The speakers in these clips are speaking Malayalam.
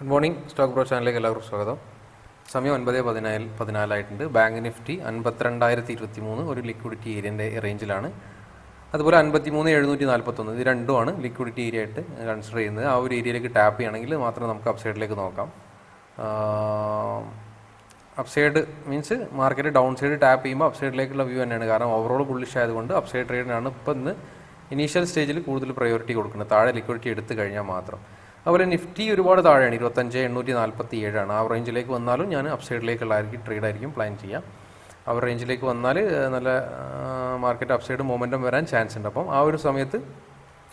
ഗുഡ് മോർണിംഗ് സ്റ്റോക്ക് ബ്രോ ചാനലിലേക്ക് എല്ലാവർക്കും സ്വാഗതം. സമയം ഒൻപത് പതിനാല് പതിനാലായിട്ടുണ്ട്. ബാങ്ക് നിഫ്റ്റി അൻപത്തിരണ്ടായിരത്തി ഇരുപത്തി മൂന്ന് ഒരു ലിക്വിഡിറ്റി ഏരിയന്റെ റേഞ്ചിലാണ് അതുപോലെ അൻപത്തി മൂന്ന് എഴുന്നൂറ്റി നാൽപ്പത്തൊന്ന് ഇത് രണ്ടുമാണ് ലിക്വിഡിറ്റി ഏരിയ ആയിട്ട് കൺസിഡർ ചെയ്യുന്നത്. ആ ഒരു ഏരിയയിലേക്ക് ടാപ്പ് ചെയ്യണമെങ്കിൽ മാത്രം നമുക്ക് അപ്സൈഡിലേക്ക് നോക്കാം. Upside means market down side tap ചെയ്യുമ്പോൾ അപ്സൈഡിലേക്കുള്ള വ്യൂ തന്നെയാണ്. കാരണം ഓവറോൾ ബുള്ളിഷ് ആയതുകൊണ്ട് അപ്സൈഡ് ട്രേഡിനാണ് ഇപ്പം ഇന്ന് ഇനീഷ്യൽ സ്റ്റേജിൽ കൂടുതൽ പ്രയോറിറ്റി കൊടുക്കുന്നത്. താഴെ ലിക്വിഡിറ്റി എടുത്തു കഴിഞ്ഞാൽ മാത്രം. അതുപോലെ നിഫ്റ്റി ഒരുപാട് താഴെയാണ് ഇരുപത്തഞ്ച് എണ്ണൂറ്റി നാൽപ്പത്തി ഏഴാണ് ആ റേഞ്ചിലേക്ക് വന്നാലും ഞാൻ അപ്സൈഡിലേക്കുള്ളതായിരിക്കും ട്രേഡ് ആയിരിക്കും പ്ലാൻ ചെയ്യാം. ആ റേഞ്ചിലേക്ക് വന്നാൽ നല്ല മാർക്കറ്റ് അപ്സൈഡ് മൊമെന്റം വരാൻ ചാൻസ് ഉണ്ട്. അപ്പം ആ ഒരു സമയത്ത്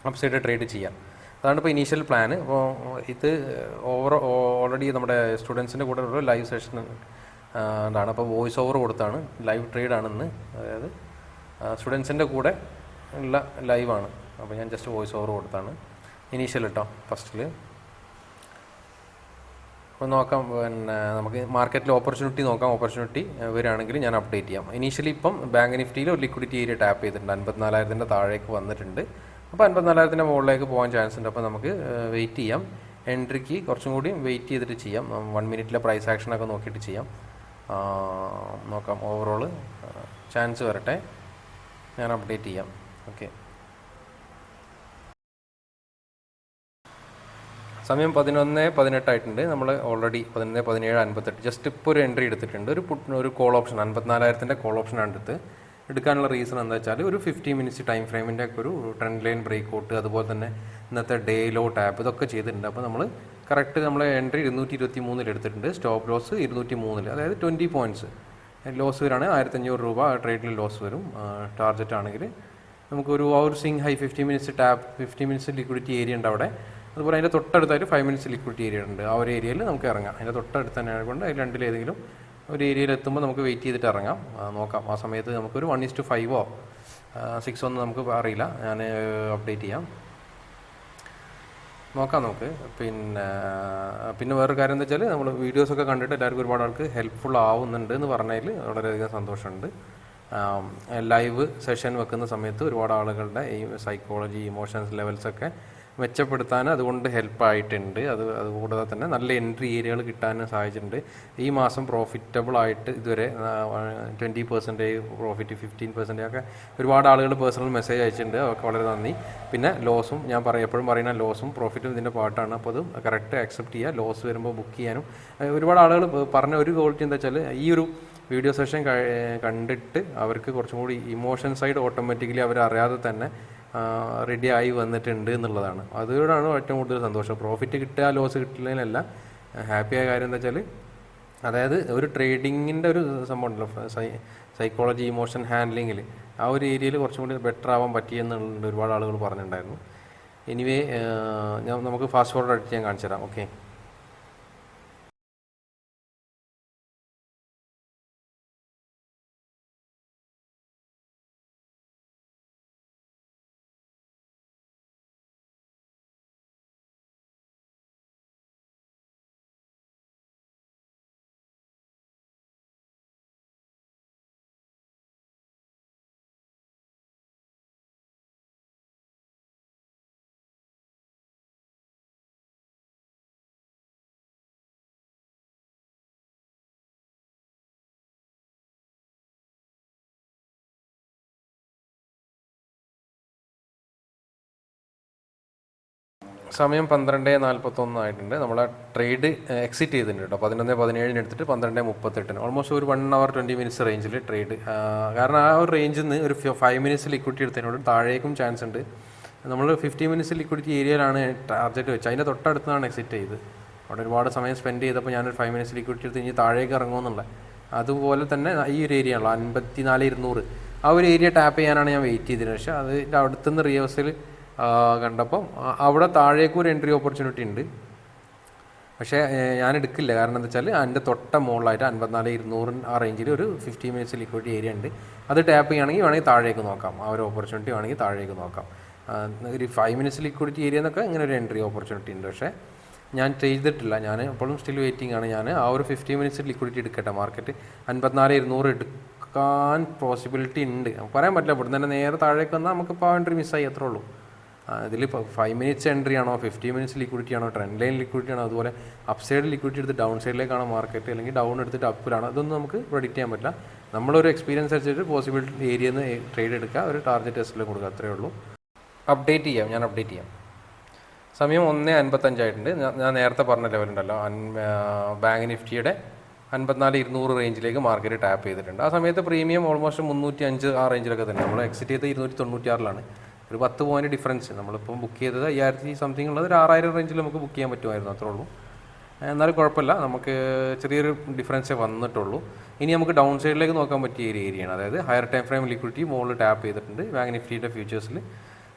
അപ്സൈഡ് ട്രേഡ് ചെയ്യാം. അതാണ് ഇപ്പോൾ ഇനീഷ്യൽ പ്ലാൻ അപ്പോൾ ഇത് ഓവർ ഓൾറെഡി നമ്മുടെ സ്റ്റുഡൻസിന്റെ കൂടെ ഒരു ലൈവ് സെഷൻ ആണ് അപ്പോൾ വോയിസ് ഓവർ കൊടുത്താണ്. ലൈവ് ട്രേഡ് ആണെന്ന്. അതായത് സ്റ്റുഡൻസിന്റെ കൂടെ ഉള്ള ലൈവാണ് അപ്പോൾ ഞാൻ ജസ്റ്റ് വോയിസ് ഓവർ കൊടുത്താണ്. ഇനീഷ്യൽ കേട്ടോ ഫസ്റ്റിൽ അപ്പോൾ നോക്കാം പിന്നെ നമുക്ക് മാർക്കറ്റിൽ ഓപ്പർച്യൂണിറ്റി നോക്കാം ഓപ്പർച്യൂണിറ്റി വരികയാണെങ്കിൽ ഞാൻ അപ്ഡേറ്റ് ചെയ്യാം. ഇനീഷ്യലി ഇപ്പം ബാങ്ക് നിഫ്റ്റിയിൽ ഒരു ലിക്വിഡിറ്റി ഏരിയ ടാപ്പ് ചെയ്തിട്ടുണ്ട്. അൻപത്തിനാലായിരത്തിന്റെ താഴേക്ക് വന്നിട്ടുണ്ട്. അപ്പോൾ അൻപത്തിനാലായിരത്തിന്റെ മുകളിലേക്ക് പോകാൻ ചാൻസ് ഉണ്ട്. അപ്പോൾ നമുക്ക് വെയിറ്റ് ചെയ്യാം. എൻട്രിക്ക് കുറച്ചും കൂടി വെയിറ്റ് ചെയ്തിട്ട് ചെയ്യാം. വൺ മിനിറ്റിലെ പ്രൈസ് ആക്ഷനൊക്കെ നോക്കിയിട്ട് ചെയ്യാം. നോക്കാം ഓവറോൾ ചാൻസ് വരട്ടെ. ഞാൻ അപ്ഡേറ്റ് ചെയ്യാം. ഓക്കെ സമയം പതിനൊന്ന് പതിനെട്ടായിട്ടുണ്ട്. നമ്മൾ ഓൾറെഡി പതിനൊന്ന് പതിനേഴ് അൻപത്തെട്ട് ജസ്റ്റ് ഇപ്പോൾ ഒരു എൻട്രി എടുത്തിട്ടുണ്ട്. ഒരു പുട്ട് ഒരു കോൾ ഓപ്ഷൻ അൻപത്തിനാലായിരത്തിന്റെ കോൾ ഓപ്ഷൻ ആണ് എടുത്ത്. എടുക്കാനുള്ള റീസൺ എന്താ വെച്ചാൽ ഒരു ഫിഫ്റ്റി മിനിറ്റ്സ് ടൈം ഫ്രെയിമിന്റെ ഒക്കെ ഒരു ട്രെൻഡ് ലൈൻ ബ്രേക്ക് ഔട്ട് അതുപോലെ തന്നെ ഇന്നത്തെ ഡേ ലോ ടാപ്പ് ഇതൊക്കെ ചെയ്തിട്ടുണ്ട്. അപ്പോൾ നമ്മൾ കറക്റ്റ് നമ്മൾ എൻട്രി ഇരുന്നൂറ്റി ഇരുപത്തി മൂന്നിൽ എടുത്തിട്ടുണ്ട്. സ്റ്റോപ്പ് ലോസ് ഇരുന്നൂറ്റി മൂന്നിൽ അതായത് ട്വന്റി പോയിന്റ്സ് ലോസ് വരികയാണെങ്കിൽ ആയിരത്തഞ്ഞൂറ് രൂപ ട്രേഡിൽ ലോസ് വരും. ടാർജറ്റ് ആണെങ്കിൽ നമുക്കൊരു ആ ഒരു swing high fifty minutes tap fifty minutes liquidity area ഉണ്ട് അവിടെ. അതുപോലെ അതിന്റെ തൊട്ടടുത്തായിട്ട് ഫൈവ് മിനിറ്റ്സ് ലിക്വിഡ് ഏരിയ ഉണ്ട്. ആ ഒരു ഏരിയയിൽ നമുക്ക് ഇറങ്ങാം. അതിന്റെ തൊട്ടടുത്ത് തന്നെ കൊണ്ട് അതിൽ രണ്ടിലേതെങ്കിലും ഒരു ഏരിയയിൽ എത്തുമ്പോൾ നമുക്ക് വെയിറ്റ് ചെയ്തിട്ട് ഇറങ്ങാം. നോക്കാം. ആ സമയത്ത് നമുക്കൊരു വൺ ഇസ് ടു ഫൈവോ സിക്സ് ഒന്നും നമുക്ക് അറിയില്ല. ഞാൻ അപ്ഡേറ്റ് ചെയ്യാം. നോക്കാം നമുക്ക്. പിന്നെ പിന്നെ വേറൊരു കാര്യം എന്താ വെച്ചാൽ നമ്മൾ വീഡിയോസൊക്കെ കണ്ടിട്ട് എല്ലാവർക്കും ഒരുപാട് ആൾക്ക് ഹെൽപ്ഫുൾ ആവുന്നുണ്ട് എന്ന് പറഞ്ഞതിൽ വളരെയധികം സന്തോഷമുണ്ട്. ലൈവ് സെഷൻ വെക്കുന്ന സമയത്ത് ഒരുപാട് ആളുകളുടെ ഈ സൈക്കോളജി ഇമോഷൻസ് ലെവൽസൊക്കെ മെച്ചപ്പെടുത്താൻ അതുകൊണ്ട് ഹെൽപ്പായിട്ടുണ്ട്. അത് അതുകൂടാതെ തന്നെ നല്ല എൻട്രി ഏരിയകൾ കിട്ടാനും സാധിച്ചിട്ടുണ്ട്. ഈ മാസം പ്രോഫിറ്റബിൾ ആയിട്ട് ഇതുവരെ twenty percentage profit fifteen percentage ഒക്കെ ഒരുപാട് ആളുകൾ പേഴ്സണൽ മെസ്സേജ് അയച്ചിട്ടുണ്ട്. അതൊക്കെ വളരെ നന്ദി. പിന്നെ ലോസും ഞാൻ പറയും എപ്പോഴും പറയുന്ന ലോസും പ്രോഫിറ്റും ഇതിന്റെ പാട്ടാണ്. അപ്പോൾ അത് കറക്റ്റ് അക്സെപ്റ്റ് ചെയ്യുക. ലോസ് വരുമ്പോൾ ബുക്ക് ചെയ്യാനും. ഒരുപാട് ആളുകൾ പറഞ്ഞ ഒരു ക്വാളിറ്റി എന്താ വെച്ചാൽ ഈ ഒരു വീഡിയോ സെഷൻ കണ്ടിട്ട് അവർക്ക് കുറച്ചും കൂടി ഇമോഷൻ സൈഡ് ഓട്ടോമാറ്റിക്കലി അവർ അറിയാതെ തന്നെ റെഡി ആയി വന്നിട്ടുണ്ട് എന്നുള്ളതാണ്. അതോടാണ് ഏറ്റവും കൂടുതൽ സന്തോഷം. പ്രോഫിറ്റ് കിട്ടുക ലോസ് കിട്ടില്ലതിനല്ല ഹാപ്പിയായ കാര്യം എന്താ വെച്ചാൽ അതായത് ഒരു ട്രേഡിങ്ങിന്റെ ഒരു സംഭവം ഉണ്ടല്ലോ. സൈക്കോളജി ഇമോഷൻ ഹാൻഡ്ലിങ്ങിൽ ആ ഒരു ഏരിയയിൽ കുറച്ചും കൂടി ബെറ്റർ ആവാൻ പറ്റിയെന്നുള്ളത് ഒരുപാട് ആളുകൾ പറഞ്ഞിട്ടുണ്ടായിരുന്നു. എനിവേ ഞാൻ നമുക്ക് ഫാസ്റ്റ് ഫോർവേഡ് അടിച്ച് ഞാൻ കാണിച്ചു തരാം ഓക്കെ സമയം പന്ത്രണ്ട് നാൽപ്പത്തൊന്ന് ആയിട്ടുണ്ട്. നമ്മൾ ട്രേഡ് എക്സിറ്റ് ചെയ്തിട്ടുണ്ട് കേട്ടോ. പതിനൊന്ന് പതിനേഴിന് എടുത്തിട്ട് പന്ത്രണ്ട് മുപ്പത്തെട്ടിന്. ഓൾമോസ്റ്റ് ഒരു വൺ അവർ ട്വന്റി മിനിറ്റ്സ് റേഞ്ചിൽ ട്രേഡ് കാരണം ആ ഒരു റേഞ്ചിൽ നിന്ന് ഒരു ഫൈവ് മിനിറ്റ്സ് ലിക്വിഡിറ്റി എടുത്തതിനോട് താഴേക്കും ചാൻസ് ഉണ്ട്. നമ്മൾ ഫിഫ്റ്റി മിനിറ്റ്സ് ലിക്വിഡിറ്റി ഏരിയയിലാണ് ടാർജറ്റ് വെച്ചത്. അതിന്റെ തൊട്ടടുത്താണ് എക്സിറ്റ് ചെയ്ത്. അവിടെ ഒരുപാട് സമയം സ്പെൻഡ് ചെയ്തപ്പോൾ ഞാനൊരു ഫൈവ് മിനിറ്റ്സ് ലിക്വിഡിറ്റി എടുത്ത് ഇനി താഴേക്ക് ഇറങ്ങുമെന്നുള്ള അതുപോലെ തന്നെ ഈ ഒരു ഏരിയ ആണല്ലോ അൻപത്തി നാല് ഇരുന്നൂറ്. ആ ഒരു ഏരിയ ടാപ്പ് ചെയ്യാനാണ് ഞാൻ വെയിറ്റ് ചെയ്തത് പക്ഷേ അതിന്റെ അടുത്തുനിന്ന് റിവേഴ്സിൽ കണ്ടപ്പം ആ- അവിടെ താഴേക്ക് ഒരു എൻട്രി ഓപ്പർച്യൂണിറ്റി ഉണ്ട്. പക്ഷേ ഞാൻ എടുക്കില്ല. കാരണം എന്താ വെച്ചാൽ അതിന്റെ തൊട്ട മുകളിലായിട്ട് അൻപത്തിനാല് ഇരുന്നൂറ് ആ റേഞ്ചിൽ ഒരു ഫിഫ്റ്റി മിനിറ്റ്സ് ലിക്വിഡ് ഏരിയ ഉണ്ട്. അത് ടാപ്പ് ചെയ്യുകയാണെങ്കിൽ വേണമെങ്കിൽ താഴേക്ക് നോക്കാം. ആ ഒരു ഓപ്പർച്യൂണിറ്റി വേണമെങ്കിൽ താഴേക്ക് നോക്കാം. ഒരു ഫൈവ് മിനിറ്റ്സ് ലിക്വിഡിറ്റി ഏരിയ എന്നൊക്കെ ഇങ്ങനെ ഒരു എൻട്രി ഓപ്പർച്യൂണിറ്റി ഉണ്ട്. പക്ഷേ ഞാൻ ചെയ്തിട്ടില്ല. ഞാൻ ഇപ്പോഴും സ്റ്റിൽ വെയിറ്റിംഗ് ആണ്. ഞാൻ ആ ഒരു ഫിഫ്റ്റി മിനിറ്റ്സ് ലിക്വിഡിറ്റി എടുക്കട്ടെ. മാർക്കറ്റ് അൻപത്തിനാല് ഇരുന്നൂറ് എടുക്കാൻ പോസിബിലിറ്റി ഉണ്ട്. പറയാൻ പറ്റില്ല. ഇവിടുന്ന് തന്നെ നേരെ താഴേക്ക് വന്നാൽ നമുക്ക് ഇപ്പോൾ എൻട്രി മിസ്സായി അത്രേ ഉള്ളൂ. ഇതിൽ ഫൈവ് മിനിറ്റ്സ് എൻട്രി ആണോ ഫിഫ്റ്റി മിനിറ്റ്സ് ലിക്വിഡിറ്റി ആണോ ട്രെൻഡ് ലൈൻ ലിക്വിഡിറ്റി ആണോ അതുപോലെ അപ് സൈഡ് ലിക്വിഡിറ്റി എടുത്ത് ഡൗൺ സൈഡിലേക്കാണോ മാർക്കറ്റ് അല്ലെങ്കിൽ ഡൗൺ എടുത്തിട്ട് അപ്പിലാണോ അതൊന്നും നമുക്ക് പ്രൊഡിക്റ്റ് ചെയ്യാൻ പറ്റില്ല. നമ്മളൊരു എക്സ്പീരിയൻസ് വെച്ചിട്ട് പോസിബിൾ ഏരിയയിൽ നിന്ന് ട്രേഡ് എടുക്കുക ഒരു ടാർഗറ്റ് ടെസ്റ്റിൽ കൊടുക്കുക അത്രയേ ഉള്ളൂ. അപ്ഡേറ്റ് ചെയ്യാം ഞാൻ അപ്ഡേറ്റ് ചെയ്യാം. സമയം ഒന്ന് അൻപത്തഞ്ചായിട്ടുണ്ട് ഞാൻ- നേരത്തെ പറഞ്ഞ ലെവലുണ്ടല്ലോ ബാങ്ക് നിഫ്റ്റിയുടെ അൻപത്തിനാല് ഇരുന്നൂറ് റേഞ്ചിലേക്ക് മാർക്കറ്റ് ടാപ്പ് ചെയ്തിട്ടുണ്ട്. ആ സമയത്ത് പ്രീമിയം ഓൾമോസ്റ്റ് മുന്നൂറ്റി അഞ്ച് ആ റേഞ്ചിലൊക്കെ തന്നെ. നമ്മൾ എക്സിറ്റ് ചെയ്ത് ഇരുന്നൂറ്റി തൊണ്ണൂറ്റിയാറിലാണ്. ഒരു പത്ത് പോയിന്റ് ഡിഫറൻസ് നമ്മളിപ്പം ബുക്ക് ചെയ്തത് അയ്യായിരത്തി സംതിങ് ഉള്ളത് ഒരു ആറായിരം റേഞ്ചിൽ നമുക്ക് ബുക്ക് ചെയ്യാൻ പറ്റുമായിരുന്നു അത്രേ ഉള്ളൂ. എന്നാലും കുഴപ്പമില്ല. നമുക്ക് ചെറിയൊരു ഡിഫറൻസേ വന്നിട്ടുള്ളൂ. ഇനി നമുക്ക് ഡൗൺ സൈഡിലേക്ക് നോക്കാൻ പറ്റിയ ഒരു ഏരിയയാണ് അതായത് ഹയർ ടൈം ഫ്രെയിം ലിക്വിഡിറ്റി മുകളിൽ ടാപ്പ് ചെയ്തിട്ടുണ്ട്. ബാങ്ക് നിഫ്റ്റിയുടെ ഫ്യൂച്ചേഴ്സിൽ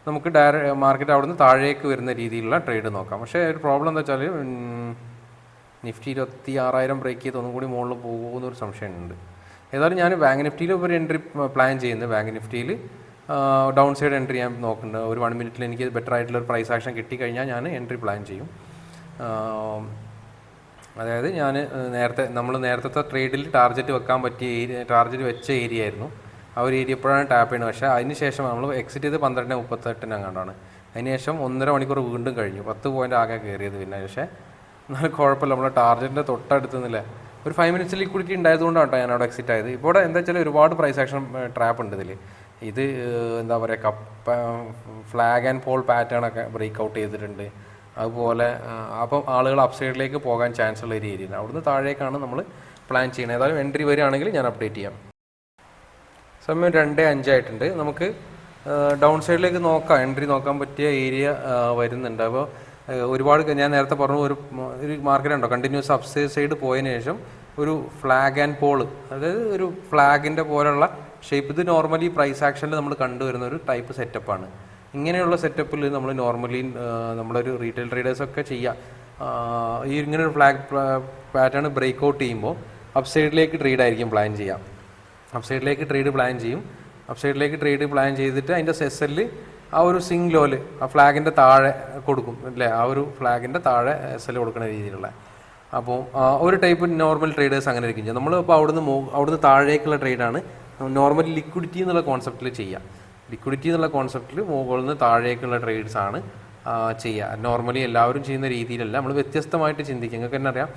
നമുക്ക് ഡയറ മാർക്കറ്റ് അവിടുന്ന് താഴേക്ക് വരുന്ന രീതിയിലുള്ള ട്രേഡ് നോക്കാം. പക്ഷേ ഒരു പ്രോബ്ലം എന്താ വെച്ചാൽ നിഫ്റ്റി ഇരുപത്തി ആറായിരം ബ്രേക്ക് ചെയ്ത് ഒന്നും കൂടി മുകളിൽ പോകുമെന്നൊരു സംശയമുണ്ട്. ഏതായാലും ഞാൻ ബാങ്ക് നിഫ്റ്റിയിൽ ഒരു എൻട്രി പ്ലാൻ ചെയ്യുന്നത് ബാങ്ക് നിഫ്റ്റിയിൽ ഡൗൺ സൈഡ് എൻട്രി ഞാൻ നോക്കുന്നുണ്ട് ഒരു വൺ മിനിറ്റിൽ എനിക്ക് ബെറ്റർ ആയിട്ടുള്ള ഒരു പ്രൈസ് ആക്ഷൻ കിട്ടിക്കഴിഞ്ഞാൽ ഞാൻ എൻട്രി പ്ലാൻ ചെയ്യും. അതായത് ഞാൻ നേരത്തെ നമ്മൾ നേരത്തെ ട്രേഡിൽ ടാർഗറ്റ് വെക്കാൻ പറ്റിയ ഏരിയ ടാർഗറ്റ് വെച്ച ഏരിയ ആയിരുന്നു. ആ ഒരു ഏരിയ എപ്പോഴാണ് ടാപ്പ് ചെയ്യുന്നത്. പക്ഷേ അതിന് ശേഷം നമ്മൾ എക്സിറ്റ് ചെയ്ത് പന്ത്രണ്ട് മുപ്പത്തെട്ടിന് അങ്ങാണ്ടാണ് അതിന് ശേഷം ഒന്നര മണിക്കൂർ വീണ്ടും കഴിഞ്ഞു. പത്ത് പോയിന്റ് ആകെ കയറിയത് പിന്നെ. പക്ഷേ എന്നാലും കുഴപ്പമില്ല. നമ്മുടെ ടാർഗറ്റിന്റെ തൊട്ടടുത്ത് നിന്നില്ല. ഒരു ഫൈവ് മിനിറ്റ്സ് ലിക്വിഡിറ്റി ഉണ്ടായതുകൊണ്ടാണ് കേട്ടോ ഞാൻ അവിടെ എക്സിറ്റ് ആയത്. ഇപ്പോൾ എന്താ വെച്ചാൽ ഒരുപാട് പ്രൈസ് ആക്ഷൻ ട്രാപ്പ് ഉണ്ട് ഇതിൽ ഇത് എന്താ പറയുക കപ്പ ഫ്ലാഗ് ആൻഡ് പോൾ പാറ്റേൺ ഒക്കെ ബ്രേക്ക് ഔട്ട് ചെയ്തിട്ടുണ്ട്. അതുപോലെ അപ്പം ആളുകൾ അപ്സൈഡിലേക്ക് പോകാൻ ചാൻസ് ഉള്ള ഒരു ഏരിയ അവിടുന്ന് താഴേക്കാണ് നമ്മൾ പ്ലാൻ ചെയ്യുന്നത്. ഏതായാലും എൻട്രി വരികയാണെങ്കിൽ ഞാൻ അപ്ഡേറ്റ് ചെയ്യാം. സമയം രണ്ട് അഞ്ചായിട്ടുണ്ട് നമുക്ക് ഡൗൺ സൈഡിലേക്ക് നോക്കാം. എൻട്രി നോക്കാൻ പറ്റിയ ഏരിയ വരുന്നുണ്ട്. അപ്പോൾ ഒരുപാട് ഞാൻ നേരത്തെ പറഞ്ഞു ഒരു ഒരു മാർക്കറ്റ് ഉണ്ടോ? കണ്ടിന്യൂസ് അപ്സൈഡ് സൈഡ് പോയതിന് ശേഷം ഒരു ഫ്ലാഗ് ആൻഡ് പോൾ അതായത് ഒരു ഫ്ലാഗിന്റെ പോലുള്ള ഷേപ്പ് ഇത് നോർമലി പ്രൈസ് ആക്ഷനിൽ നമ്മൾ കണ്ടുവരുന്ന ഒരു ടൈപ്പ് സെറ്റപ്പാണ് ഇങ്ങനെയുള്ള സെറ്റപ്പിൽ നമ്മൾ നോർമലി നമ്മളൊരു റീറ്റെയിൽ ട്രേഡേഴ്സൊക്കെ ചെയ്യുക ഈ ഇങ്ങനെ ഒരു ഫ്ലാഗ് പാറ്റേൺ ബ്രേക്ക് ഔട്ട് ചെയ്യുമ്പോൾ അപ്സൈഡിലേക്ക് ട്രേഡ് ആയിരിക്കും പ്ലാൻ ചെയ്യാം. അപ്സൈഡിലേക്ക് ട്രേഡ് പ്ലാൻ ചെയ്യും. അപ്സൈഡിലേക്ക് ട്രേഡ് പ്ലാൻ ചെയ്തിട്ട് അതിന്റെ സെസ്സലിൽ ആ ഒരു സിംഗ് ലോൽ ആ ഫ്ലാഗിന്റെ താഴെ കൊടുക്കും അല്ലേ? ആ ഒരു ഫ്ലാഗിന്റെ താഴെ എസ് എൽ കൊടുക്കുന്ന രീതിയിലുള്ള അപ്പോൾ ഒരു ടൈപ്പ് നോർമൽ ട്രേഡേഴ്സ് അങ്ങനെ ഇരിക്കും. നമ്മൾ ഇപ്പോൾ അവിടുന്ന് അവിടുന്ന് താഴേക്കുള്ള ട്രേഡാണ് നോർമൽ ലിക്വിഡിറ്റി എന്നുള്ള കോൺസെപ്റ്റിൽ ചെയ്യാം. ലിക്വിഡിറ്റി എന്നുള്ള കോൺസെപ്റ്റിൽ മുകളിൽ നിന്ന് താഴേക്കുള്ള ട്രേഡ്സ് ആണ് ചെയ്യുക നോർമലി എല്ലാവരും ചെയ്യുന്ന രീതിയിലല്ല. നമ്മൾ വ്യത്യസ്തമായിട്ട് ചിന്തിക്കുക നിങ്ങൾക്ക് തന്നെ അറിയാം.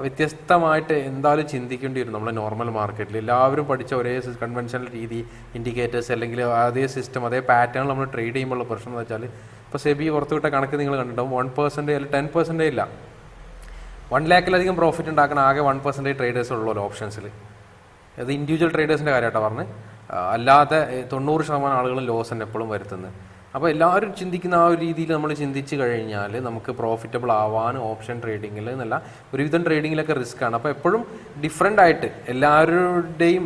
വ്യത്യസ്തമായിട്ട് എന്തായാലും ചിന്തിക്കേണ്ടി വരും നമ്മൾ നോർമൽ മാർക്കറ്റിൽ എല്ലാവരും പഠിച്ച ഒരേ കൺവെൻഷണൽ രീതി ഇൻഡിക്കേറ്റേഴ്സ് അല്ലെങ്കിൽ അതേ സിസ്റ്റം അതേ പാറ്റേൺ നമ്മൾ ട്രേഡ് ചെയ്യുമ്പോഴുള്ള പ്രശ്നം എന്ന് വെച്ചാൽ ഇപ്പോൾ സെബി പുറത്തുവിട്ട കണക്ക് നിങ്ങൾ കണ്ടിട്ടുണ്ടാവും. വൺ പെർസെന്റേ അല്ലെങ്കിൽ ടെൻ പെർസെന്റേ ഇല്ല. വൺ ലാക്കിലധികം പ്രോഫിറ്റ് ഉണ്ടാക്കുന്ന ആകെ വൺ പെർസെന്റേജ് ട്രേഡേഴ്സ് ഉള്ളൂ ഓപ്ഷൻസിൽ അത് ഇൻഡിവിജ്വൽ ട്രേഡേഴ്സിന്റെ കാര്യമായിട്ടാണ് പറഞ്ഞത് അല്ലാതെ തൊണ്ണൂറ് ശതമാനം ആളുകളും ലോസ് തന്നെ എപ്പോഴും വരുത്തുന്നത് അപ്പോൾ എല്ലാവരും ചിന്തിക്കുന്ന ആ ഒരു രീതിയിൽ നമ്മൾ ചിന്തിച്ച് കഴിഞ്ഞാൽ നമുക്ക് പ്രോഫിറ്റബിൾ ആവാൻ ഓപ്ഷൻ ട്രേഡിങ്ങിൽ എന്നല്ല ഒരുവിധം ട്രേഡിങ്ങിലൊക്കെ റിസ്ക് ആണ്. അപ്പോൾ എപ്പോഴും ഡിഫറെന്റ് ആയിട്ട് എല്ലാവരുടെയും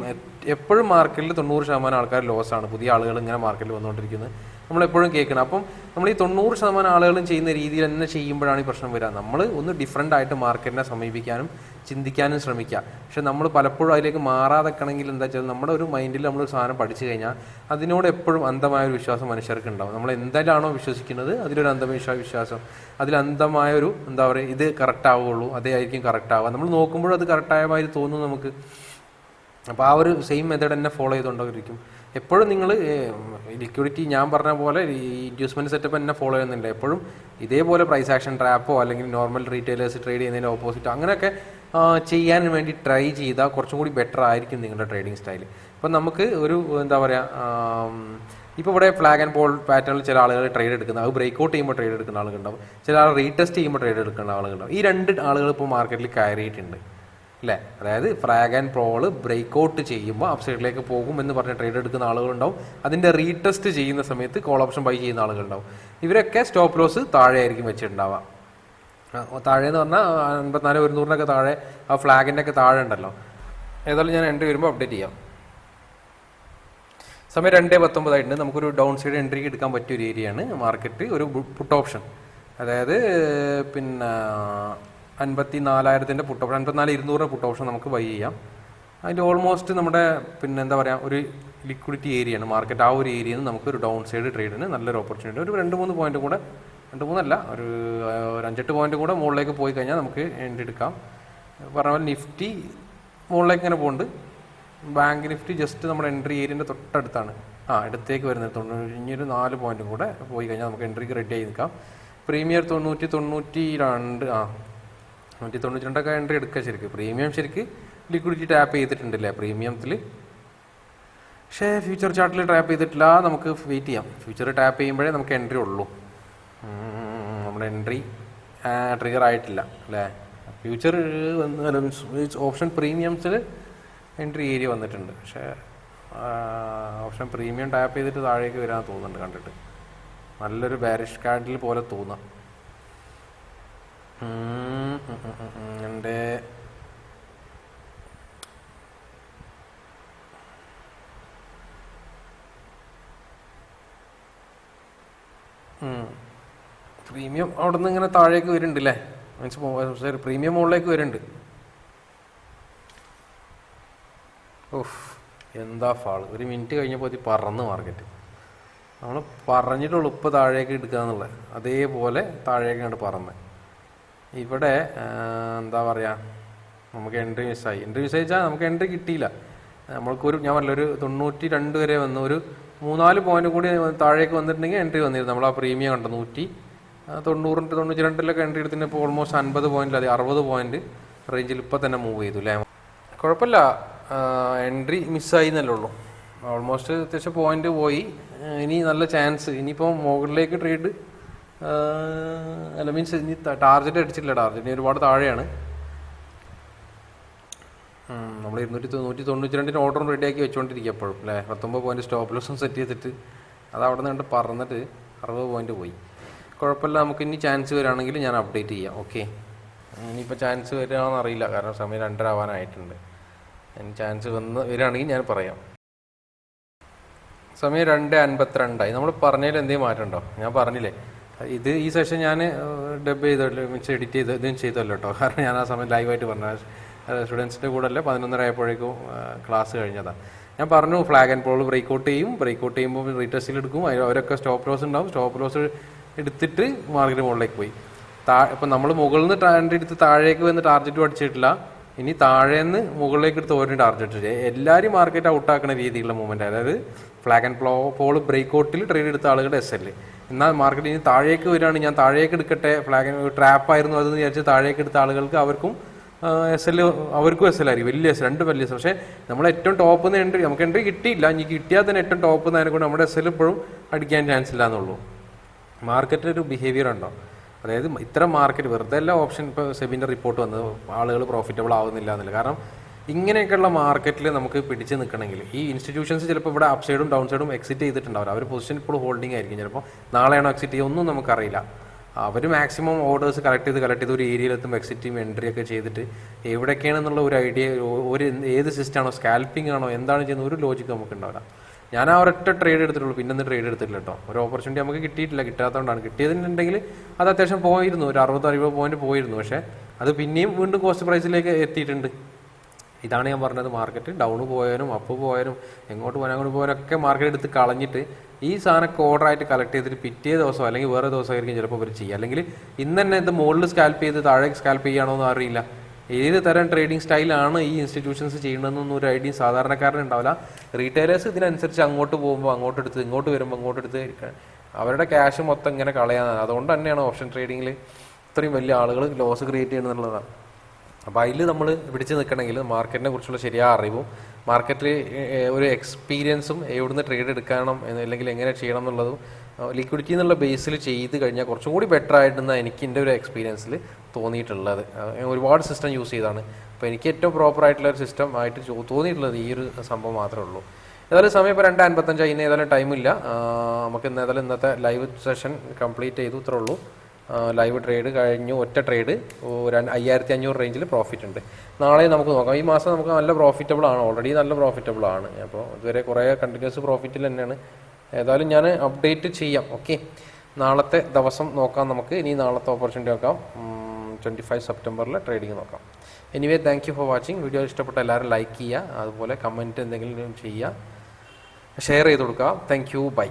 എപ്പോഴും മാർക്കറ്റിൽ തൊണ്ണൂറ് ശതമാനം ആൾക്കാർ ലോസ് ആണ്. പുതിയ ആളുകൾ ഇങ്ങനെ മാർക്കറ്റിൽ വന്നുകൊണ്ടിരിക്കുന്നത് നമ്മളെപ്പോഴും കേൾക്കണം. അപ്പം നമ്മൾ ഈ തൊണ്ണൂറ് ശതമാനം ആളുകളും ചെയ്യുന്ന രീതിയിൽ തന്നെ ചെയ്യുമ്പോഴാണ് ഈ പ്രശ്നം വരിക. നമ്മൾ ഒന്ന് ഡിഫറെന്റ് ആയിട്ട് മാർക്കറ്റിനെ സമീപിക്കാനും ചിന്തിക്കാനും ശ്രമിക്കുക. പക്ഷെ നമ്മൾ പലപ്പോഴും അതിലേക്ക് മാറാതെക്കണമെങ്കിൽ എന്താ വെച്ചാൽ നമ്മുടെ ഒരു മൈൻഡിൽ നമ്മൾ സാധനം പഠിച്ചു കഴിഞ്ഞാൽ അതിനോട് എപ്പോഴും അന്ധമായ ഒരു വിശ്വാസം മനുഷ്യർക്ക് ഉണ്ടാവും നമ്മൾ എന്തായാലാണോ വിശ്വസിക്കുന്നത് അതിലൊരു അന്ധവിശ്വാസ വിശ്വാസം. അതിൽ അന്ധമായ ഒരു എന്താ പറയുക ഇത് കറക്റ്റ് ആവുകയുള്ളൂ അതേ ആയിരിക്കും കറക്റ്റ് ആവുക. നമ്മൾ നോക്കുമ്പോഴും അത് കറക്റ്റായ മാതിരി തോന്നും നമുക്ക്. അപ്പോൾ ആ ഒരു സെയിം മെത്തേഡ് തന്നെ ഫോളോ ചെയ്തുകൊണ്ടിരിക്കും എപ്പോഴും നിങ്ങൾ ലിക്വിഡിറ്റി ഞാൻ പറഞ്ഞ പോലെ ഈ ഇൻഡ്യൂസ്മെന്റ് സെറ്റപ്പ് തന്നെ ഫോളോ ചെയ്യുന്നുണ്ട്. എപ്പോഴും ഇതേപോലെ പ്രൈസ് ആക്ഷൻ ട്രാപ്പോ അല്ലെങ്കിൽ നോർമൽ റീറ്റെയിലേഴ്സ് ട്രേഡ് ചെയ്യുന്നതിന്റെ ഓപ്പോസിറ്റ് അങ്ങനെയൊക്കെ ചെയ്യാൻ വേണ്ടി ട്രൈ ചെയ്താൽ കുറച്ചും കൂടി ബെറ്റർ ആയിരിക്കും നിങ്ങളുടെ ട്രേഡിംഗ് സ്റ്റൈൽ ഇപ്പം നമുക്ക് ഒരു എന്താ പറയുക ഇപ്പോൾ ഇവിടെ ഫ്ലാഗ് ആൻഡ് ബോൾ പാറ്റേണിൽ ചില ആളുകൾ ട്രേഡ് എടുക്കുന്ന അത് ബ്രേക്ക് ഔട്ട് ചെയ്യുമ്പോൾ ട്രേഡ് എടുക്കുന്ന ആളുകളുണ്ടാവും. ചില ആൾ റീടെസ്റ്റ് ചെയ്യുമ്പോൾ ട്രേഡ് എടുക്കുന്ന ആളുകളുണ്ടാവും. ഈ രണ്ട് ആളുകൾ ഇപ്പോൾ മാർക്കറ്റിൽ കയറിയിട്ടുണ്ട്. അല്ലേ? അതായത് flag and pole break out ചെയ്യുമ്പോൾ അപ്സൈഡിലേക്ക് പോകും എന്ന് പറഞ്ഞ് ട്രേഡ് എടുക്കുന്ന ആളുകളുണ്ടാവും. അതിന്റെ റീടെസ്റ്റ് ചെയ്യുന്ന സമയത്ത് കോൾ ഓപ്ഷൻ ബൈ ചെയ്യുന്ന ആളുകളുണ്ടാവും. ഇവരൊക്കെ സ്റ്റോപ്പ് ലോസ് താഴെയായിരിക്കും വെച്ചിട്ടുണ്ടാവുക. താഴെ എന്ന് പറഞ്ഞാൽ അൻപത്തിനാല് ഒരുന്നൂറിനൊക്കെ താഴെ ആ ഫ്ലാഗിന്റെ ഒക്കെ താഴെ ഉണ്ടല്ലോ. ഏതായാലും ഞാൻ എൻട്രി വരുമ്പോൾ അപ്ഡേറ്റ് ചെയ്യാം. സമയം രണ്ടേ പത്തൊമ്പതായിട്ടുണ്ട്. നമുക്കൊരു ഡൗൺ സൈഡ് എൻട്രി എടുക്കാൻ പറ്റിയ ഒരു ഏരിയയാണ് മാർക്കറ്റ് ഒരു പുട്ട് ഓപ്ഷൻ അതായത് പിന്നെ അൻപത്തി നാലായിരത്തിന്റെ പുട്ട് ഓപ്ഷൻ അൻപത്തിനാല് ഇരുന്നൂറിന്റെ പുട്ട് ഓപ്ഷൻ നമുക്ക് ബൈ ചെയ്യാം. അതിന്റെ ഓൾമോസ്റ്റ് നമ്മുടെ പിന്നെ എന്താ പറയുക ഒരു ലിക്വിഡിറ്റി ഏരിയ ആണ്. മാർക്കറ്റ് ആ ഒരു ഏരിയയിൽ നിന്ന് നമുക്ക് ഒരു ഡൗൺ സൈഡ് ട്രേഡിന് നല്ലൊരു ഓപ്പർച്യൂണിറ്റി ഒരു രണ്ട് മൂന്ന് പോയിന്റ് കൂടെ രണ്ട് മൂന്നല്ല ഒരു ഒരു അഞ്ചെട്ട് പോയിന്റ് കൂടെ മുകളിലേക്ക് പോയി കഴിഞ്ഞാൽ നമുക്ക് എൻട്രി എടുക്കാം. പറഞ്ഞ പോലെ നിഫ്റ്റി മുകളിലേക്ക് ഇങ്ങനെ പോകുന്നുണ്ട് ബാങ്ക് നിഫ്റ്റി ജസ്റ്റ് നമ്മുടെ എൻട്രി ഏരിയന്റെ തൊട്ടടുത്താണ്. ആ അടുത്തേക്ക് വരുന്നത്. തൊണ്ണൂറ്റൊരു നാല് പോയിന്റും കൂടെ പോയി കഴിഞ്ഞാൽ നമുക്ക് എൻട്രിക്ക് റെഡി ആയി നിൽക്കാം. പ്രീമിയർ തൊണ്ണൂറ്റി തൊണ്ണൂറ്റി രണ്ട് ആ നൂറ്റി തൊണ്ണൂറ്റി രണ്ടൊക്കെ എൻട്രി എടുക്കുക ശരിക്കും. പ്രീമിയം ശരിക്ക് ലിക്വിഡിറ്റി ടാപ്പ് ചെയ്തിട്ടുണ്ടല്ലേ? പ്രീമിയത്തിൽ പക്ഷേ ഫ്യൂച്ചർ ചാർട്ടിൽ ടാപ്പ് ചെയ്തിട്ടില്ല. നമുക്ക് വെയിറ്റ് ചെയ്യാം. ഫ്യൂച്ചർ ടാപ്പ് ചെയ്യുമ്പോഴേ നമുക്ക് എൻട്രി ഉള്ളൂ. നമ്മുടെ എൻട്രി ട്രിഗർ ആയിട്ടില്ല അല്ലേ? ഫ്യൂച്ചർ ഓപ്ഷൻ പ്രീമിയംസിൽ എൻട്രി ഏരിയ വന്നിട്ടുണ്ട്. പക്ഷേ ഓപ്ഷൻ പ്രീമിയം ടാപ്പ് ചെയ്തിട്ട് താഴേക്ക് വരാൻ തോന്നുന്നുണ്ട് കണ്ടിട്ട്. നല്ലൊരു ബാരിഷ് കാൻഡിൽ പോലെ തോന്നാം. എന്റെ പ്രീമിയം അവിടെ നിന്ന് ഇങ്ങനെ താഴേക്ക് വരുന്നുണ്ട് അല്ലേ മീൻസ് സോറി പ്രീമിയം മുകളിലേക്ക് വരുന്നുണ്ട്. ഓഫ് എന്താ ഫാൾ ഒരു മിനിറ്റ് കഴിഞ്ഞപ്പോൾ ഇത് പറന്ന് മാർക്കറ്റ്. നമ്മൾ പറഞ്ഞിട്ടുള്ളൂ ഇപ്പോൾ താഴേക്ക് എടുക്കുക എന്നുള്ളത് അതേപോലെ താഴേക്കാണ് കണ്ട് പറന്ന്. ഇവിടെ എന്താ പറയുക നമുക്ക് എൻട്രി മിസ്സായി എൻട്രി മിസ് വെച്ചാൽ നമുക്ക് എൻട്രി കിട്ടിയില്ല. നമ്മൾക്കൊരു ഞാൻ പറഞ്ഞില്ല ഒരു തൊണ്ണൂറ്റി രണ്ട് വരെ വന്ന് ഒരു മൂന്നാൽ പോയിന്റ് കൂടി താഴേക്ക് വന്നിട്ടുണ്ടെങ്കിൽ എൻട്രി വന്നിരുന്നു. നമ്മൾ ആ പ്രീമിയം കണ്ടു നൂറ്റി തൊണ്ണൂറിന്റെ തൊണ്ണൂറ്റി രണ്ടിലൊക്കെ എൻട്രി എടുത്തിട്ട് ഇപ്പോൾ ഓൾമോസ്റ്റ് അൻപത് പോയിന്റ് അതെ അറുപത് പോയിന്റ് റേഞ്ചിൽ ഇപ്പോൾ തന്നെ മൂവ് ചെയ്തു അല്ലേ? കുഴപ്പമില്ല. എൻട്രി മിസ്സായി എന്നല്ലേ ഉള്ളൂ. ഓൾമോസ്റ്റ് അത്യാവശ്യം പോയിന്റ് പോയി. ഇനി നല്ല ചാൻസ് ഇനിയിപ്പോൾ മുകളിലേക്ക് ട്രേഡ് അല്ല മീൻസ് ഇനി ടാർജറ്റ് അടിച്ചിട്ടില്ല ടാർജറ്റ് ഒരുപാട് താഴെയാണ്. നമ്മൾ ഇരുന്നൂറ്റി തൊണ്ണൂറ്റി തൊണ്ണൂറ്റി രണ്ടിന് ഓർഡറും റെഡിയാക്കി വെച്ചുകൊണ്ടിരിക്കുക എപ്പോഴും അല്ലേ? പത്തൊമ്പത് പോയിന്റ് സ്റ്റോപ്പ് ലോസും സെറ്റ് ചെയ്തിട്ട്. അത് അവിടെ നിന്ന് കണ്ട് പറന്നിട്ട് അറുപത് പോയിന്റ് പോയി. കുഴപ്പമില്ല നമുക്ക് ഇനി ചാൻസ് വരികയാണെങ്കിൽ ഞാൻ അപ്ഡേറ്റ് ചെയ്യാം ഓക്കെ ഇനിയിപ്പോൾ ചാൻസ് വരികയാണെന്ന് അറിയില്ല കാരണം സമയം രണ്ടര ആവാനായിട്ടുണ്ട്. ഇനി ചാൻസ് വന്ന് വരികയാണെങ്കിൽ ഞാൻ പറയാം. സമയം രണ്ട് അൻപത്തിരണ്ടായി. നമ്മൾ പറഞ്ഞതിൽ എന്തെങ്കിലും മാറ്റമുണ്ടോ ഞാൻ പറഞ്ഞില്ലേ? ഇത് ഈ സെഷൻ ഞാൻ ഡബ് ചെയ്തല്ലോ മീൻസ് എഡിറ്റ് ചെയ്ത് ഇതും ചെയ്തല്ലോ കേട്ടോ കാരണം ഞാൻ ആ സമയം ലൈവായിട്ട് പറഞ്ഞ സ്റ്റുഡൻസിന്റെ കൂടെ അല്ലേ പതിനൊന്നര ആയപ്പോഴേക്കും ക്ലാസ് കഴിഞ്ഞതാണ് ഞാൻ പറഞ്ഞു flag and pole break out ചെയ്യും. ബ്രേക്ക് ഔട്ട് ചെയ്യുമ്പോൾ റീടെസ്റ്റിൽ എടുക്കും. അവരൊക്കെ സ്റ്റോപ്പ് ലോസ് ഉണ്ടാവും. സ്റ്റോപ്പ് ലോസ് എടുത്തിട്ട് മാർക്കറ്റ് മുകളിലേക്ക് പോയി. താ ഇപ്പം നമ്മൾ മുകളിൽ നിന്ന് ടാൻഡ് എടുത്ത് താഴേക്ക് വന്ന് ടാർജറ്റ് അടിച്ചിട്ടില്ല. ഇനി താഴേന്ന് മുകളിലേക്ക് എടുത്ത് ഓരോ ടാർജറ്റ് എല്ലാവരും മാർക്കറ്റ് ഔട്ടാക്കുന്ന രീതിയിലുള്ള മൂവ്മെന്റ് അതായത് ഫ്ലാഗ് ആൻഡ് പ്ലോ പോൾ ബ്രേക്ക് ഔട്ടിൽ ട്രേഡ് എടുത്ത ആളുകളുടെ എസ് എൽ എന്നാൽ മാർക്കറ്റ് ഇനി താഴേക്ക് വരികയാണ് ഞാൻ താഴേക്ക് എടുക്കട്ടെ. ഫ്ലാഗ് ട്രാപ്പ് ആയിരുന്നു അതെന്ന് വിചാരിച്ച് താഴേക്ക് എടുത്ത ആളുകൾക്ക് അവർക്കും എസ് എൽ അവർക്കും എസ് എൽ ആയിരിക്കും. വലിയ എസ് രണ്ട് വലിയ എസ് പക്ഷേ നമ്മൾ ഏറ്റവും ടോപ്പ് നിന്ന് എൻട്രി നമുക്ക് എൻട്രി കിട്ടിയില്ല. ഇനി കിട്ടിയാൽ തന്നെ ഏറ്റവും ടോപ്പ് നിന്ന് കൊണ്ട് നമ്മുടെ എസ് എൽ ഇപ്പോഴും അടിക്കാൻ ചാൻസ് ഇല്ല എന്നുള്ളൂ മാർക്കറ്റിൽ ഒരു ബിഹേവിയർ ഉണ്ടോ? അതായത് ഇത്ര മാർക്കറ്റ് വെറുതെ എല്ലാ ഓപ്ഷൻ ഇപ്പോൾ സെബിന്റെ റിപ്പോർട്ട് വന്നത്. ആളുകൾ പ്രോഫിറ്റബിൾ ആവുന്നില്ല എന്നില്ല കാരണം ഇങ്ങനെയൊക്കെയുള്ള മാർക്കറ്റിൽ നമുക്ക് പിടിച്ച് നിൽക്കണമെങ്കിൽ ഈ ഇൻസ്റ്റിറ്റ്യൂഷൻസ് ചിലപ്പോൾ ഇവിടെ അപ് സൈഡും ഡൗൺ സൈഡും എക്സിറ്റ് ചെയ്തിട്ടുണ്ടാവും അവർ പൊസിഷൻ ഇപ്പോൾ ഹോൾഡിംഗ് ആയിരിക്കും. ചിലപ്പോൾ നാളെയാണോ എക്സിറ്റ് ചെയ്യുക ഒന്നും നമുക്കറിയില്ല അവർ മാക്സിമം ഓർഡേഴ്സ് കളക്ട് ചെയ്ത് കളക്ട് ചെയ്ത് ഒരു ഏരിയയിലെത്തും ചെയ്യും എൻട്രി ഒക്കെ ചെയ്തിട്ട് എവിടെയൊക്കെയാണെന്നുള്ള ഒരു ഐഡിയ ഒരു ഏത് സിസ്റ്റം ആണോ സ്കാൽപ്പിംഗ് ആണോ എന്താണ് ചെയ്യുന്ന ഒരു ലോജിക്ക് നമുക്ക് ഉണ്ടാവില്ല. ഞാൻ ആ ഒരൊറ്റ ട്രേഡ് എടുത്തിട്ടുള്ളൂ. പിന്നെ ട്രേഡ് എടുത്തിട്ടില്ല കേട്ടോ. ഒരു ഓപ്പർച്യൂണിറ്റി നമുക്ക് കിട്ടിയിട്ടില്ല. കിട്ടാത്തതുകൊണ്ടാണ്. കിട്ടിയതിനുണ്ടെങ്കിൽ അത് അത്യാവശ്യം പോയിരുന്നു. ഒരു അറുപത് അറുപത് പോയിന്റ് പോയിരുന്നു. പക്ഷേ അത് പിന്നെയും വീണ്ടും കോസ്റ്റ് പ്രൈസിലേക്ക് എത്തിയിട്ടുണ്ട്. ഇതാണ് ഞാൻ പറഞ്ഞത് മാർക്കറ്റ് ഡൗൺ പോയാലും അപ്പ് പോയാലും എങ്ങോട്ട് പോയാലും അങ്ങോട്ട് പോയാലും ഒക്കെ മാർക്കറ്റ് എടുത്ത് കളഞ്ഞിട്ട് ഈ സാധനമൊക്കെ ഓർഡർ ആയിട്ട് കളക്ട് ചെയ്തിട്ട് പിറ്റേ ദിവസം അല്ലെങ്കിൽ വേറെ ദിവസമായിരിക്കും ചിലപ്പോൾ ഇവർ ചെയ്യുക. അല്ലെങ്കിൽ ഇന്ന് തന്നെ ഇത് മുകളിൽ സ്കാൽപ്പ് ചെയ്ത് താഴേക്ക് സ്കാൽപ്പ് ചെയ്യാണോ എന്ന് അറിയില്ല. ഏത് തരം ട്രേഡിംഗ് സ്റ്റൈലാണ് ഈ ഇൻസ്റ്റിറ്റ്യൂഷൻസ് ചെയ്യണമെന്നൊന്നും ഒരു ഐഡിയ സാധാരണക്കാരന് ഉണ്ടാവില്ല. റീറ്റെയിലേഴ്സ് ഇതിനനുസരിച്ച് അങ്ങോട്ട് പോകുമ്പോൾ അങ്ങോട്ട് എടുത്ത് ഇങ്ങോട്ട് വരുമ്പോൾ അങ്ങോട്ട് എടുത്ത് അവരുടെ ക്യാഷ് മൊത്തം ഇങ്ങനെ കളയാനാണ് അതുകൊണ്ട് തന്നെയാണ് ഓപ്ഷൻ ട്രേഡിങ്ങിൽ ഇത്രയും വലിയ ആളുകൾ ലോസ് ക്രിയേറ്റ് ചെയ്യുന്നുള്ളതാണ് അപ്പോൾ അതിൽ നമ്മൾ പിടിച്ച് നിൽക്കണമെങ്കിൽ മാർക്കറ്റിനെ കുറിച്ചുള്ള ശരിയായ അറിവും മാർക്കറ്റിൽ ഒരു എക്സ്പീരിയൻസും എവിടുന്ന് ട്രേഡ് എടുക്കണം അല്ലെങ്കിൽ എങ്ങനെ ചെയ്യണം എന്നുള്ളതും ലിക്വിഡിറ്റി എന്നുള്ള ബേസിൽ ചെയ്ത് കഴിഞ്ഞാൽ കുറച്ചും കൂടി ബെറ്റർ ആയിട്ടെന്ന് എനിക്ക് എന്റെ ഒരു എക്സ്പീരിയൻസിൽ തോന്നിയിട്ടുള്ളത്. ഒരുപാട് സിസ്റ്റം യൂസ് ചെയ്താണ്. അപ്പോൾ എനിക്ക് ഏറ്റവും പ്രോപ്പർ ആയിട്ടുള്ള ഒരു സിസ്റ്റം ആയിട്ട് തോന്നിയിട്ടുള്ളത് ഈ ഒരു സംഭവം മാത്രമേ ഉള്ളൂ. ഏതായാലും സമയം ഇപ്പോൾ രണ്ട് അൻപത്തഞ്ചായി ഇന്ന് ഏതായാലും ടൈമില്ല നമുക്ക് ഇന്ന് ഏതായാലും ഇന്നത്തെ ലൈവ് സെഷൻ കംപ്ലീറ്റ് ചെയ്തു ഇത്രേ ഉള്ളൂ. ലൈവ് ട്രേഡ് കഴിഞ്ഞു ഒറ്റ ട്രേഡ് അയ്യായിരത്തി അഞ്ഞൂറ് റേഞ്ചിൽ പ്രോഫിറ്റ് ഉണ്ട്. നാളെ നമുക്ക് നോക്കാം. ഈ മാസം നമുക്ക് നല്ല പ്രോഫിറ്റബിൾ ആണ്. ഓൾറെഡി നല്ല പ്രോഫിറ്റബിൾ ആണ്. അപ്പോൾ ഇതുവരെ കുറേ കണ്ടിന്യൂസ് പ്രോഫിറ്റിൽ തന്നെയാണ്. ഏതായാലും ഞാൻ അപ്ഡേറ്റ് ചെയ്യാം. ഓക്കെ നാളത്തെ ദിവസം നോക്കാം നമുക്ക്. ഇനി നാളത്തെ ഓപ്പർച്യൂണിറ്റി നോക്കാം. ട്വന്റി ഫൈവ് സെപ്റ്റംബറിൽ ട്രേഡിംഗ് നോക്കാം. Anyway thank you for watching video ഇഷ്ടപ്പെട്ട എല്ലാവരും ലൈക്ക് ചെയ്യുക. അതുപോലെ കമന്റ് എന്തെങ്കിലും ചെയ്യുക ഷെയർ ചെയ്ത് കൊടുക്കുക. Thank you by